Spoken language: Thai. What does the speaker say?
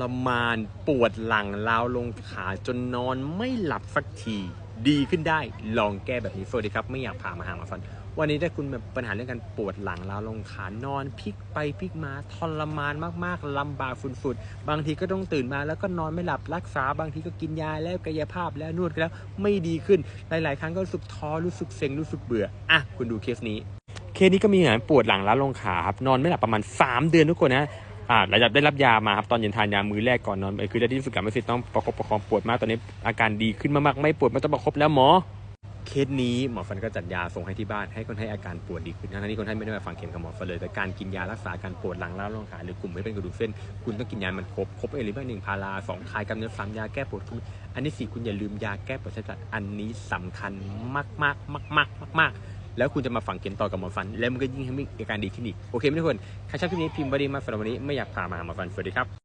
รมานปวดหลังล้าวลงขาจนนอนไม่หลับสักที ดีขึ้นได้ลองแก้แบบนี้สวัสดีครับ ไม่อยากพามาหาหมอฟัน วันนี้ถ้าคุณแบบปัญหาเรื่องการปวดหลังล้าวลงขานอนพลิกไปพลิกมาทรมานมากๆลำบากฟุดๆบางทีก็ต้องตื่นมาแล้วก็นอนไม่หลับรักษาบางทีก็กินยาแล้วกายภาพแล้วนวดแล้วไม่ดีขึ้น หลาย ๆ ครั้งก็รู้สึกท้อรู้สึกเซ็งรู้สึกเบื่ออะคุณดูเคสนี้เคสนี้ก็มีอาการปวดหลังล้าวลงขาครับนอนไม่หลับประมาณ 3 เดือนทุกคนนะ อ่าหลังจากได้รับยามาครับตอนเย็นทานยามื้อแรกก่อนนอนไปคือได้ที่สุดการไม่สิต้องประคบประคองปวดมากตอนนี้อาการดีขึ้นมากๆไม่ปวดไม่ต้องประคบแล้วหมอเคสนี้หมอฟันก็จัดยาส่งให้ที่บ้านให้คนให้อาการปวดดีขึ้นทั้งที่คนไข้ไม่ได้มาฟังเข็มกับหมอฟันเลยแต่การกินยารักษาการปวดหลังล้าวลงขาหรือกลุ่มไม่เป็นกระดูกเส้น คุณต้องกินยามันครบครบเอลิบ้างหนึ่งพาราสองคลายกล้ามเนื้อสามยาแก้ปวดคุณอันนี้สี่คุณอย่าลืมยาแก้ปวดเส้นอันนี้สำคัญมากมากมากมากมากมากๆ แล้วคุณจะมาฝังเข็มต่อกับหมอฟัน แล้วมันก็ยิ่งทำให้อาการดีขึ้นอีกโอเคไหมทุกคนใครชอบคลิปนี้พิมพ์บอดีมาสำหรับวันนี้ไม่อยากพามาหาหมอฟันสวัสดีครับ